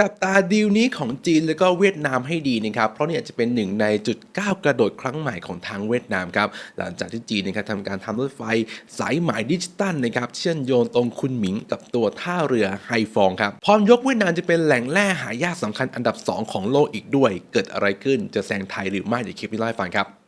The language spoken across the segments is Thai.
จับตาดีลนี้ของจีนแล้วก็เวียดนามให้ดีนะครับ เพราะเนี่ยจะเป็นหนึ่งในจุดก้าวกระโดดครั้งใหม่ของทางเวียดนามครับ หลังจากที่จีนนะครับทำการทำรถไฟสายไหมดิจิตัลนะครับเชื่อมโยงตรงคุนหมิงกับตัวท่าเรือไฮฟองครับ พร้อมยกเวียดนามจะเป็นแหล่งแร่หายากสำคัญอันดับ 2 ของโลกอีกด้วย เกิดอะไรขึ้นจะแซงไทยหรือไม่เดี๋ยวคลิปนี้เล่าให้ฟังครับ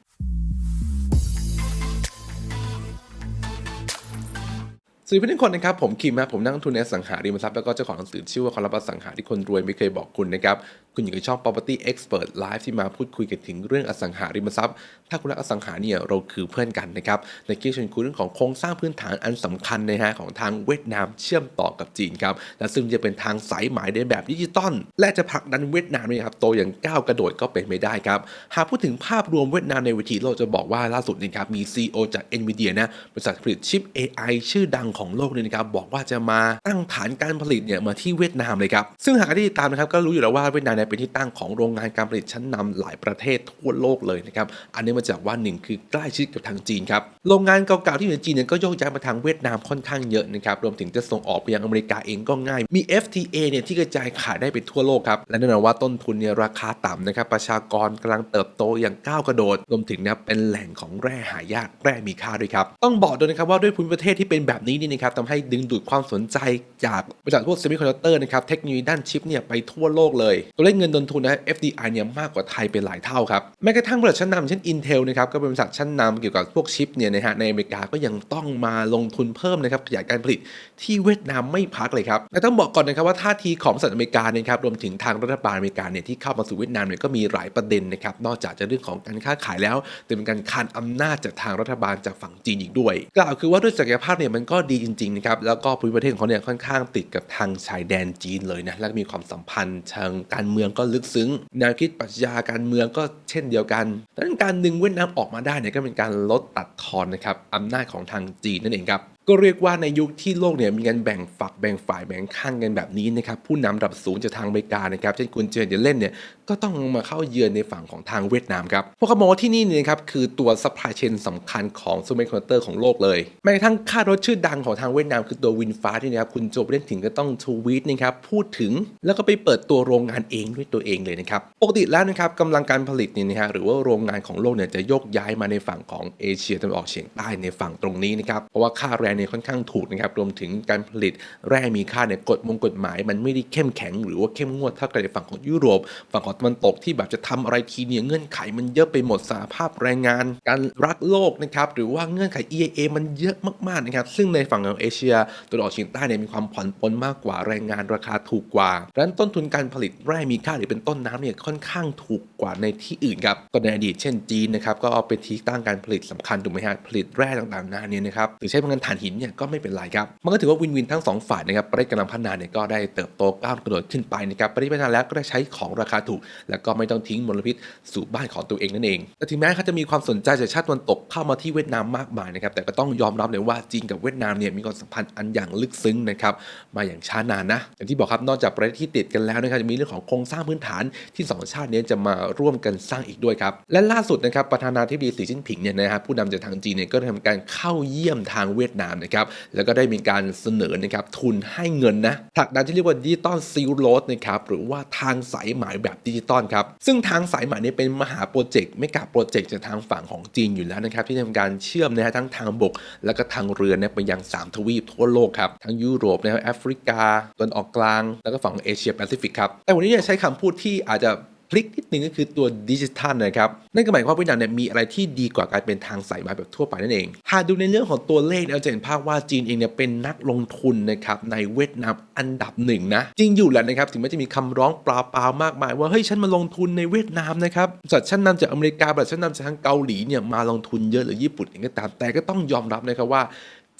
วัสดีเพื่อนทุกคนนะครับผมคิมนะผมนักลงทุนในสังหาริมทรัพย์แล้วก็เจ้าของหนังสือชื่อว่าความลับสังหาที่คนรวยไม่เคยบอกคุณนะครับคุณอยู่ในช่อง property expert live ที่มาพูดคุยกันถึงเรื่องอสังหาริมทรัพย์ ถ้าคุณรักอสังหาเนี่ยเราคือเพื่อนกันนะครับในคลิปชวนคุยเรื่องของโครงสร้างพื้นฐานอันสำคัญนะฮะของทางเวียดนามเชื่อมต่อกับจีนครับและซึ่งจะเป็นทางสายหมายในแบบดิจิตอลและจะผลักดันเวียดนามเนี่ยครับโตอย่างก้าวกระโดดก็เป็นไม่ได้ครับหากพูดถึงภาพรวมเวียดนามในเวทีโลกจะบอกว่าล่าสุดนี่ครับมี CEO จาก NVIDIA นะบริษัทผลิตชิป AI ชื่อดังของโลกเลยนะครับบอกว่าจะมาตั้งฐานการผลิตเนี่ยมาที่เวียดนามเลยครับซึ่งหากได้ติดตามนะครับก็รู้อยู่แล้วว่าเวียดนามเนี่ยเป็นที่ตั้งของโรงงานการผลิตชั้นนำหลายประเทศทั่วโลกเลยนะครับอันนี้มาจากว่าหนึ่งคือใกล้ชิดกับทางจีนครับโรงงานเก่าๆที่อยู่ในจีนเนี่ยก็โยกย้ายมาทางเวียดนามค่อนข้างเยอะนะครับรวมถึงจะส่งออกไปยังอเมริกาเองก็ง่าย มี FTA เนี่ยที่กระจายขายได้ไปทั่วโลกครับและแน่นอนว่าต้นทุนเนี่ยราคาต่ำนะครับประชากรกำลังเติบโตอย่างก้าวกระโดด รวมถึงนะเป็นแหล่งของแร่หายากแร่มีค่าด้วยครับต้องบอกด้วยนะครับว่าด้วยภูมิประเทศที่เป็นแบบนี้นี่นะครับทำให้ดึงดูดความสนใจจากบริษัทพวกเซมิคอนดักเตอร์นะครับเทคโนโลยีด้านชิปเนี่ยไปทั่วโลกเลย ตัวเลขเงินลงทุนนะ FDI เนี่ยมากกว่าไทยเป็นหลายเท่าครับแม้กระทั่งบริษัทชั้นนำเช่น Intel นะครับก็เป็นบริษัทชั้นนำเกี่ยวกับพวกชิปเนี่ยนะฮะในอเมริกาก็ยังต้องมาลงทุนเพิ่มนะครับขยายการผลิตที่เวียดนามไม่พักเลยครับและต้องบอกก่อนนะครับว่าท่าทีของบริษัทอเมริกานะครับรวมถึงทางรัฐบาลอเมริกาเนี่ยที่เข้ามาสู่เวียดนามเนี่ยก็มีหลายประเด็นนะครับนอกจากจะเรื่องของการค้าขายแล้วแต่เป็นการคานอำนาจจากทางรัฐบาลจากฝั่งจีนอีกด้วย กล่าวคือว่าด้วยศักยภาพเนี่ยมันก็ดจริงๆนะครับแล้วก็ภูมิประเทศของเขาเนี่ยค่อนข้างติดกับทางชายแดนจีนเลยนะและมีความสัมพันธ์ทางการเมืองก็ลึกซึ้งแนวคิดปรัชญาการเมืองก็เช่นเดียวกันดังนั้นการดึงเวียดนามออกมาได้เนี่ยก็เป็นการลดตัดทอนนะครับอำนาจของทางจีนนั่นเองครับก็เรียกว่าในยุคที่โลกเนี่ยมีการแบ่งฝักแบ่งฝ่ายแบ่งข้างกันแบบนี้นะครับผู้นำระดับสูงจากทางอเมริกานะครับเช่นคุณเจนเยเลนเนี่ยก็ต้องมาเข้าเยือนในฝั่งของทางเวียดนามครับพวกเขามองว่าที่นี่เนี่ยนะครับคือตัวซัพพลายเชนสำคัญของซูเปอร์คอนเตอร์ของโลกเลยแม้กระทั่งค่ารถชื่อดังของทางเวียดนามคือตัววินฟ้าที่นะครับคุณโจเบเดนถึงก็ต้องทวีตนะครับพูดถึงแล้วก็ไปเปิดตัวโรงงานเองด้วยตัวเองเลยนะครับปกติแล้วนะครับกำลังการผลิตเนี่ยนะฮะหรือว่าโรงงานของโลกเนี่ยจะโยกย้ายมาในฝั่งของเอเชียตะวันออกเฉียงใต้ในฝั่งตรงนี้นะครับเพราะว่าค่าแรงเนี่ยค่อนข้างถูกนะครับรวมถึงการผลิตแร่มีค่าเนี่ยกฎมงกฎหมาย มันไม่ได้เข้มแข็ง หรือว่าเข้มงวดเท่ากับในฝั่งของยุโรป ฝั่งของตะวันตกที่แบบจะทำอะไรทีเนี่ยเงื่อนไขมันเยอะไปหมดสาภาพแรงงาน การรักโลกนะครับหรือว่าเงื่อนไข EIA มันเยอะมากๆนะครับซึ่งในฝั่งของเอเชียตะวันออกเฉียงใต้เนี่ยมีความผ่อนปลนมากกว่าแรงงานราคาถูกกว่าดังนั้นต้นทุนการผลิตแร่มีค่าหรือเป็นต้นน้ำเนี่ยค่อนข้างถูกกว่าในที่อื่นครับก็ในอดีตเช่นจีนนะครับก็เป็นที่ตั้งการผลิตสำคัญถูกไหมฮะผลิตแร่ต่างๆนานาเนี่ยนะครับหรือใช้พลังงานถ่านหินเนี่ยก็ไม่เป็นไรครับ มันก็ถือว่าวินวินทั้งสองฝ่ายนะครับประเทศกำลังพัฒนาเนี่ยก็ได้เติบโตก้าวกระโดดขึ้นไปนะครับประเทศพัฒนาแล้วก็ได้ใช้ของราคาถูก แล้วก็ไม่ต้องทิ้งมลพิษสู่บ้านของตัวเองนั่นเองแต่ถึงแม้เขาจะมีความสนใจจากชาติตะวันตกเข้ามาที่เวียดนามมากมายนะครับแต่ก็ต้องยอมรับเลยว่าจีนกับเวียดนามเนี่ยมีความสัมพันธ์อันอย่างลึกซึ้งนะครับมาอย่างช้านานนะอย่างที่บอกครับนอกจากประเทศที่ติดกันแล้วนะครับจะมีเรื่องของโครงสร้างพื้นฐานที่สองชาตินี้จะมาร่วมกันสร้างอีกด้วยครับและล่าสุดนะครับประธานาธิบดีสีจิ้นผิงเนี่ยนะครับผู้นำจากทางจีนเนี่ยก็ได้ทำการเข้าเยี่ยมทางเวียดนามนะครับแล้วก็ได้มีการเสนอนะครับทุนให้เงินนะผลักดันที่เรียกว่าดิจิตอลซิลโรดนะครับหรือว่าทางสายไหมแบบดิจิตอลครับซึ่งทางสายไหมนี่เป็นมหาโปรเจกต์ไม่กับโปรเจกต์จากทางฝั่งของจีนอยู่แล้วนะครับที่ทำการเชื่อมนะฮะทั้งทางบก แล้วก็ทางเรือเนี่ยไปยัง 3 ทวีปทั่วโลกครับทั้งยุโรปนะครับแอฟริกาตะวันออกกลาง แล้วก็ฝั่งเอเชียแปซิฟิกครับแต่วันนี้เนี่ยใช้คำพูดที่อาจจะ พลิกนิดนึงก็คือตัวดิจิทัลนะครับ นั่นก็หมายความว่าเวียดนามเนี่ยมีอะไรที่ดีกว่าการเป็นทางสายมาแบบทั่วไปนั่นเอง หากดูในเรื่องของตัวเลขเราจะเห็นภาพว่าจีนเองเนี่ยเป็นนักลงทุนนะครับในเวียดนามอันดับหนึ่งนะ จริงอยู่แหละนะครับถึงแม้จะมีคำร้องปลาเปล่ามากมาย ว่าเฮ้ยฉันมาลงทุนในเวียดนามนะครับบริษัทชั้นนำจากอเมริกาบริษัทชั้นนำจากทางเกาหลีเนี่ยมาลงทุนเยอะหรือญี่ปุ่นเองก็ตามแต่ก็ต้องยอมรับนะครับว่า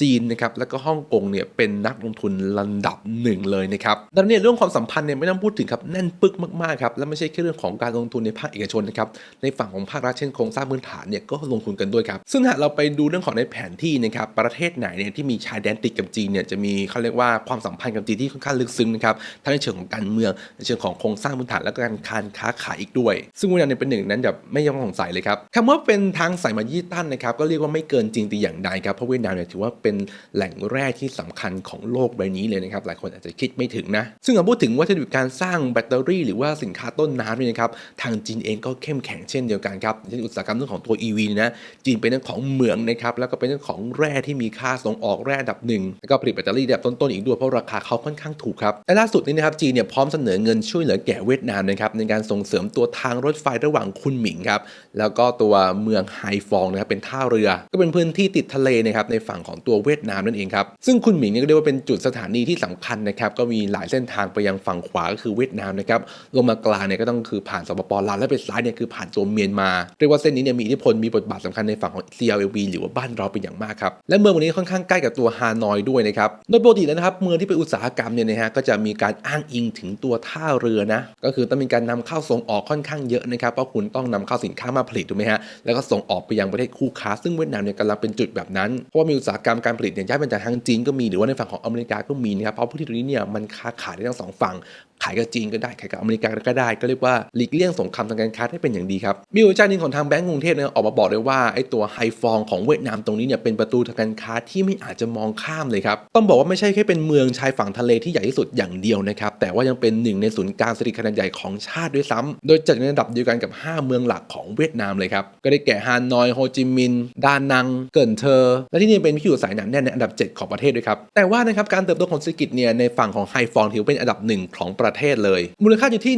จีนนะครับแล้วก็ฮ่องกงเนี่ยเป็นนักลงทุนระดับหนึ่งเลยนะครับดังนั้นเนี่ยเรื่องความสัมพันธ์เนี่ยไม่ต้องพูดถึงครับแน่นปึกมากๆครับและไม่ใช่แค่เรื่องของการลงทุนในภาคเอกชนนะครับในฝั่งของภาครัฐเช่นโครงสร้างพื้นฐานเนี่ยก็ลงทุนกันด้วยครับซึ่งหากเราไปดูเรื่องของในแผนที่นะครับประเทศไหนเนี่ยที่มีชายแดนติดกับจีนเนี่ยจะมีเขาเรียกว่าความสัมพันธ์กับจีนที่ค่อนข้างลึกซึ้งนะครับทั้งในเชิงของการเมืองในเชิงของโครงสร้างพื้นฐานและก็การการค้าขายอีกด้วย ซึ่งเวียดนามเนี่ยเป็นหนึ่งนั้นแบบไม่ยังสงสัยเลยครับคำว่าเป็นทางสายมายี่ตันนะครับก็เรียกว่าไม่เกินจริงต่อย่างใดครับเพราะเวียดนามเนี่ยถือว่าเป็นเป็นแหล่งแร่ที่สำคัญของโลกใบนี้เลยนะครับหลายคนอาจจะคิดไม่ถึงนะ ซึ่งเอาพูดถึงวัตถุดิบการสร้างแบตเตอรี่ หรือว่าสินค้าต้นน้ำเนี่ยนะครับทางจีนเองก็เข้มแข็งเช่นเดียวกันครับเช่นอุตสาหกรรมเรื่องของตัว EV นยนะจีนเป็นเรื่องของเหมืองนะครับแล้วก็เป็นเรื่องของแร่ที่มีค่าส่งออกแร่อันดับหนึ่งแล้วก็ผลิตแบตเตอรี่ระดับต้นๆอีกด้วยเพราะราคาเขาค่อนข้างถูกครับและล่าสุดนี้นะครับจีนเนี่ยพร้อมเสนอเงินช่วยเหลือแก่เวียดนามนะครับในการส่งเสริมตัวทางรถไฟระหว่างคุนหมิงครับแล้วก็ตัวเมืองไฮฟองนะครับเป็นท่าเรือ ก็เป็นพื้นที่ติดทะเลนะครับในฝั่งของตัววเวียดนามนั่นเองครับซึ่งคุนหมิงเนี่ยก็เรียกว่าเป็นจุดสถานีที่สำคัญนะครับก็มีหลายเส้นทางไปยังฝั่งขวาก็คือเวียดนามนะครับลงมากลางเนี่ยก็ต้องคือผ่านสปปลาวและไปซ้ายเนี่ยคือผ่านตัวเมียนมาเรียกว่าเส้นนี้เนี่ยมีอิทธิพลมีบทบาทสำคัญในฝั่งของ CLV หรือว่าบ้านเราเป็นอย่างมากครับและเมืองวันนี้ค่อนข้างใกล้กับตัวฮานอยด้วยนะครับโดยปกติแล้วนะครับเมืองที่เป็นอุตสาหกรรมเนี่ยนะฮะก็จะมีการอ้างอิงถึงตัวท่าเรือนะก็คือต้องมีการนำเข้าส่งออกค่อนข้างเยอะนะครับเพราะคุณต้องนำเข้าสินค้ามาผลิตถูกไหมฮะแล้วก็ส่งออกไปยังประเทศคู่ค้า ซึ่งเวียดนามเนี่ยกำลังเป็นจุดแบบนั้นเพราะว่ามีอุตสาหกรรมการผลิตเนี่ยย้ายมาจากทางจีนก็มีหรือว่าในฝั่งของอเมริกาก็มีนะครับเพราะพื้นที่ตรงนี้เนี่ยมันค้าขายได้ทั้งสองฝั่ง ขายกับจีนก็ได้ขายกับอเมริกาก็ได้ ก็เรียกว่าหลีกเลี่ยงสงครามทางการค้าได้เป็นอย่างดีครับมีวิจัยหนึ่งของทางแบงก์กรุงเทพเนี่ยออกมาบอกเลยว่าไอ้ตัวไฮฟองของเวียดนามตรงนี้เนี่ยเป็นประตูทางการค้าที่ไม่อาจจะมองข้ามเลยครับต้องบอกว่าไม่ใช่แค่เป็นเมืองชายฝั่งทะเลที่ใหญ่ที่สุดอย่างเดียวนะครับแต่ว่ายังเป็นหนึ่งในศูนย์กลางเศรษฐกิจขนาดใหญ่ของชาติด้วยซ้ำโดยจัดในอันดับเดียวกันกับ 5 เมืองหลักของเวียดนามเลยครับก็ได้แก่ฮานอยโฮจิมินห์ดานัง เกินเทอร์และที่นี่เป็นที่อยู่อายหนาแน่นในอันดับ 7 ของประเทศด้วยครับแต่ว่านะครับการเติบโตของเศรษฐกิจเนี่ยในฝั่งของไฮฟองถือเป็นอันดับหนึ่งของประเทศเลย มูลค่าอยู่ที่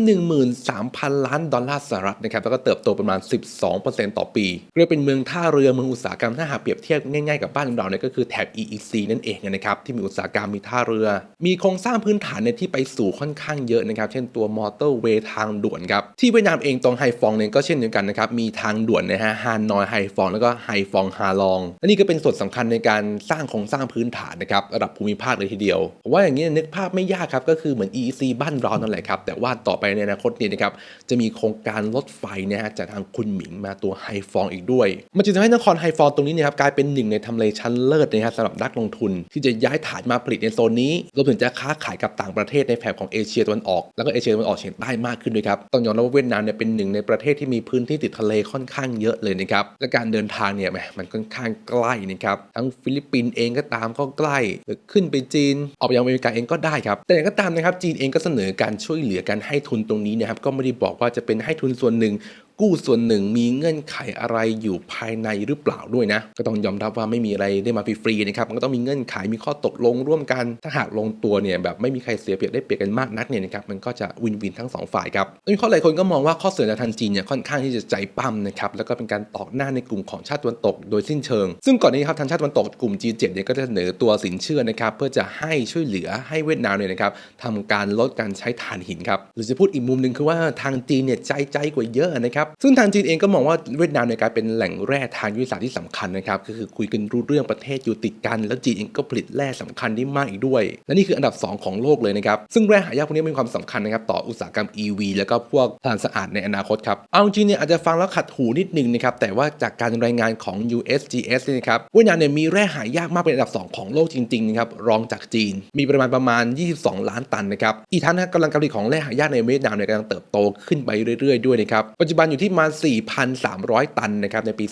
13,000 ล้านดอลลาร์สหรัฐนะครับ แล้วก็เติบโตประมาณ 12%ต่อปี เรียกเป็นเมืองท่าเรือเมืองอุตสาหกรรมถ้าหากเปรียบเทียบง่ายๆกับบ้านเราเนี่ยก็คือแถบ EEC นั่นเองนะครับที่มีอุตสาหกรรมมีท่าเรือ มีโครงสร้างพื้นฐานเนี่ยที่ไปสู่ค่อนข้างเยอะนะครับ เช่นตัวมอเตอร์เวย์ทางด่วนครับที่เวียดนามเองตรงไฮฟองเนี่ยก็เช่นเดียวกันนะครับมีทางด่วนนะฮะฮานอยไฮฟองแล้วก็ไฮฟองฮาลองและนี่ก็เป็นส่วนสำคัญในการสร้างโครงสร้างพื้นฐานนะครับระดับภูมิภาคเลยทีเดียวผมว่าอย่างนี้นึกภาพไม่ยากครับก็คือเหมือน EEC บ้านเรานั่นแหละครับ แต่ว่าต่อไปในอนาคตเนี่ยนะครับจะมีโครงการรถไฟนะฮะจากทางคุณหมิงมาตัวไฮฟองอีกด้วย มันจึงทำให้นครไฮฟองตรงนี้นะครับกลายเป็นหนึ่งในทำเลชั้นเลิศนะฮะสำหรับนักลงทุน ที่จะย้ายฐานมาผลิตในโซนนี้รวมถึงจะค้าขายกับต่างประเทศในแถบของเอเชียตะวันออก แล้วก็เอเชียตะวันออกเฉียงใต้มากขึ้นด้วยครับต้องยอมรับว่าเวียดนามเนี่ยเป็นหนึ่งในประเทศที่มีพื้นที่ติดทะเลค่อนข้างเยอะเลยนะครับและการเดินทางเนี่ยแหมมันค่อนข้างใกล้นะครับทั้งฟิลิปปินส์เองก็ตามก็ใกล้หรือขึ้นไปจีน ออกไปยังอเมริกาเองก็ได้ครับแต่อย่างก็ตามนะครับจีนเองก็เสนอการช่วยเหลือการให้ทุนตรงนี้นะครับก็ไม่ได้บอกว่าจะเป็นให้ทุนส่วนหนึ่ง กู้ส่วนหนึ่งมีเงื่อนไขอะไรอยู่ภายในหรือเปล่าด้วยนะ ก็ต้องยอมรับว่าไม่มีอะไรได้มาฟรีๆนะครับมันก็ต้องมีเงื่อนไขมีข้อตกลงร่วมกัน ถ้าหากลงตัวเนี่ยแบบไม่มีใครเสียเปรียบได้เปรียบกันมากนักเนี่ยนะครับมันก็จะวินวินทั้งสองฝ่ายครับโดยข้อหลายคนก็มองว่าข้อเสนอจากทางจีนเนี่ยค่อนข้างที่จะใจปั้มนะครับแล้วก็เป็นการตอกหน้าในกลุ่มของชาติตะวันตก โดยสิ้นเชิง ซึ่งก่อนนี้ครับทางชาติตะวันตกกลุ่ม G7 เนี่ยก็จะเสนอตัวสินเชื่อนะครับเพื่อจะให้ช่วยเหลือให้เวียดนามเนี่ยนะครับทำการลดการใช้ถ่านหินครับหรือจะพูดอีกมุมหนึ่งคือว่าทางจีนเนี่ยใจใจกว่าเยอะนะครับซึ่งทางจีนเองก็มองว่าเวียดนามเนี่ยกายเป็นแหล่งแร่ทางยุทธศาสตร์ที่สำคัญนะครับก็คือคุยกันรู้เรื่องประเทศอยู่ติดกัน แล้วจีนเองก็ผลิตแร่สำคัญได้มากอีกด้วย และนี่คืออันดับ 2 ของโลกเลยนะครับซึ่งแร่หายากพวกนี้มีความสำคัญนะครับต่ออุตสาหกรรม EV แล้วก็พวกพลังสะอาดในอนาคตครับเอาจริงเนี่ยอาจจะฟังแล้วขัดหูนิดนึงนะครับแต่ว่าจากการรายงานของ USGS เนี่ยนะครับเวียดนามเนี่ยมีแร่หายากมากเป็นอันดับ 2 ของโลกจริงๆนะครับรองจากจีน มีปริมาณประมาณ 22 ล้านตันนะครับอีกทั้งกำลังการผลิตของแร่หายากในเวียดนามเนี่ยกำลังเติบโตขึ้นไปเรื่อยๆด้วยนะครับปัจจุบันอยู่ที่ประมาณ 4,300 ตันนะครับในปี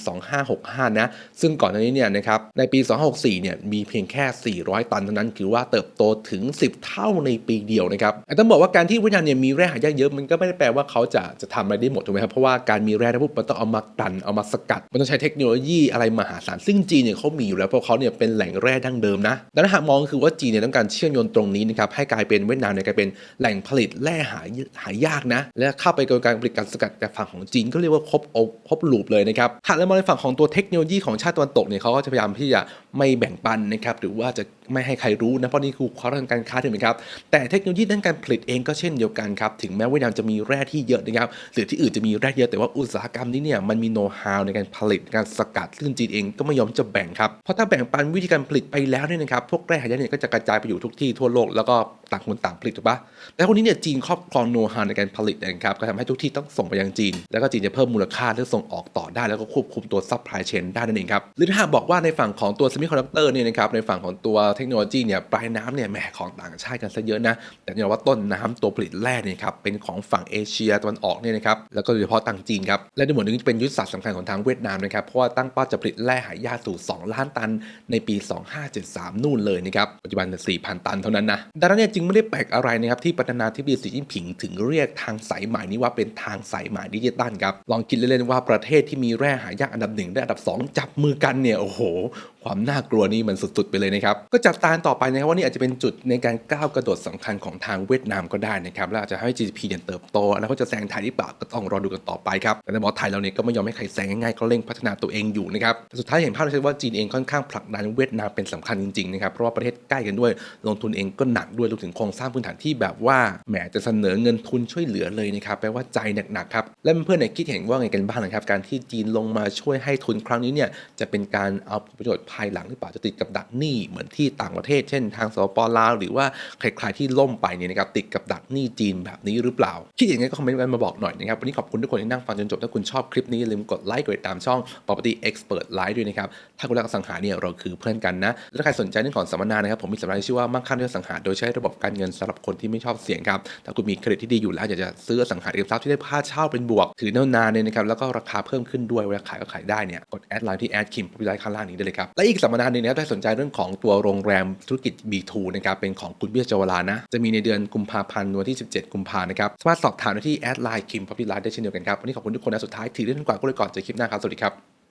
2565 นะ ซึ่งก่อนหน้านี้เนี่ยนะครับในปี 2564 เนี่ยมีเพียงแค่ 400 ตันเท่านั้น คือว่าเติบโตถึง 10 เท่าในปีเดียวนะครับต้องบอกว่าการที่เวียดนามเนี่ยมีแร่หายากเยอะมันก็ไม่ได้แปลว่าเขาจะจะทำอะไรได้หมดถูกไหมครับเพราะว่าการมีแร่นะปุ๊บมันต้องเอามากตันเอามาสกัดมันต้องใช้เทคโนโลยีอะไรมหาศาลซึ่งจีนเนี่ยเขามีอยู่แล้วเพราะเขาเนี่ยเป็นแหล่งแร่ดั้งเดิมนะดังนั้นหากมองคือว่าจีนเนี่ยต้องการเชื่อมโยงตรงนี้นะครับให้กลายเป็นเวียดนามเนี่ยกลายเป็นแหล่งผลิตแร่หายหายากนะ และเข้าไปกระบวนการผลิตการสกัดจากฝั่งของจีนก็เรียกว่าครบองค์ครบลูปเลยนะครับหากเรามองในฝั่งของตัวเทคโนโลยีของชาติตะวันตกเนี่ยเขาก็จะพยายามที่จะไม่แบ่งปันนะครับหรือว่าจะไม่ให้ใครรู้นะเพราะนี่คือความทางการค้าถูกไหมครับแต่เทคโนโลยีด้านการผลิตเองก็เช่นเดียวกันครับถึงแม้เวียดนามจะมีแร่ที่เยอะนะครับหรือที่อื่นจะมีแร่เยอะแต่ว่าอุตสาหกรรมนี้เนี่ยมันมีโน้ตฮาวในการผลิตการสกัดซึ่งจีนเองก็ไม่ยอมจะแบ่งครับเพราะถ้าแบ่งปันวิธีการผลิตไปแล้วเนี่ยนะครับพวกแร่หายากเนี่ยก็จะกระจายไปอยู่ทุกที่ทั่วโลกแล้วก็ต่างคนต่างผลิตถูกปะแต่คนนี้เนี่ยจีนครอบครองโน้ตฮาวในการผลิตนะครับก็ทำให้ทุกที่ต้องส่งไปยังจีน แล้วก็จีนจะเพิ่มมูลค่าและส่งออกต่อได้แล้วก็ควบคุมตัวซัพพลายเชนได้นั่นเองครับหรือถ้าบอกว่าในฝั่งของตัว semiconductor เนี่ยนะครับในฝั่งของตัวเททคโนโลยีเนี่ยปลายน้ำเนี่ยแหมของต่างชาติกันซะเยอะนะ แต่เนี่ยว่าต้นน้ำตัวผลิตแร่เนี่ยครับเป็นของฝั่งเอเชียตะวันออกเนี่ยนะครับแล้วก็โดยเฉพาะทางจีนครับและในหมวดนี้จะเป็นยุทธศาสตร์สำคัญของทางเวียดนามนะครับเพราะว่าตั้งเป้าจะผลิตแร่หายากสู่ 2 ล้านตันในปี 2573 นู่นเลยนะครับปัจจุบัน4,000 ตันเท่านั้นนะดังนั้นเนี่ยจึงไม่ได้แปลกอะไรนะครับที่ประธานาธิบดีสีจิ้นผิงถึงเรียกทางสายไหม่นี้ว่าเป็นทางสายไหม่ดิจิตัลครับลองคิดเล่นๆว่าประเทศที่มีแร่หายากอันดับหนึ่งและอันดับสองจับมือกันเนี่ยโอ้โห ความน่ากลัวนี่มันสุดๆไปเลยนะครับ ก็จับตาต่อไปนะครับว่านี่อาจจะเป็นจุดในการก้าวกระโดดสำคัญของทางเวียดนามก็ได้นะครับ และอาจจะให้ GDP เนี่ยเติบโต แล้วก็จะแซงไทยหรือเปล่าก็ต้องรอดูกันต่อไปครับ แต่ในบอกไทยเราเนี่ยก็ไม่ยอมให้ใครแซงง่ายๆก็เร่งพัฒนาตัวเองอยู่นะครับแต่สุดท้ายเห็นภาพเลยว่าจีนเองค่อนข้างผลักดันเวียดนามเป็นสำคัญจริงๆนะครับเพราะว่าประเทศใกล้กันด้วย ลงทุนเองก็หนักด้วยรวมถึงโครงสร้างพื้นฐานที่แบบว่าแหมจะเสนอเงินทุนช่วยเหลือเลยนะครับแปลว่าใจหนักๆครับและเพื่อนๆเนี่ยคิดเห็นว่าไงกันบ้างนะครับการที่จีนลงมาช่วยให้ทุนครั้งนี้เนี่ยจะเป็นการเอาผลประโยชน์ภายหลังหรือเปล่าจะติดกับดักหนี้เหมือนที่ต่างประเทศ เช่น ทางสปปลาวหรือว่าใครๆที่ล่มไปเนี่ยนะครับติดกับดักหนี้จีนแบบนี้หรือเปล่าคิดอย่างไงก็คอมเมนต์กันมาบอกหน่อยนะครับวันนี้ขอบคุณทุกคนที่นั่งฟังจนจบถ้าคุณชอบคลิปนี้อย่าลืมกดไลค์กดติดตามช่อง Property Expert Live ด้วยนะครับถ้าคุณรักสังหาเนี่ยเราคือเพื่อนกันนะและถ้าใครสนใจเรื่องของสัมมนานะครับผมมีสัมมนาที่ชื่อว่ามั่งคั่งด้วยสังหาโดยใช้ระบบการเงินสำหรับคนที่ไม่ชอบเสี่ยงครับถ้าคุณมีเครดิตที่ดีอยู่แล้วอยากจะซื้อสังหาริมทรัพย์ที่ได้ค่าเช่าเป็นบวกถือนิ่นนานเนี่ยนะครับแล้วก็ราคาเพิ่มขึ้นด้วยเวลาขายก็ขายได้เนี่ยกด แอดไลน์ที่แอดคิมพิไลข้างล่างนี้ได้เลยครับ และอีกสัมมนาหนึ่งนะครับถ้าสนใจเรื่องของตัวโรงแรมธุรกิจ B2 นะครับเป็นของคุณเบี้ยเจาวลานะ จะมีในเดือนกุมภาพันธ์วันที่ 17 กุมภานะครับสามารถสอบถามได้ที่แอดไลน์คิมพิไลได้เช่นเดียวกันครับวันนี้ขอบคุณทุกคนนะสุดท้ายถือเรื่องกว่าก็เลยก่อนเจอคลิปหน้าครับสวัสดีครับ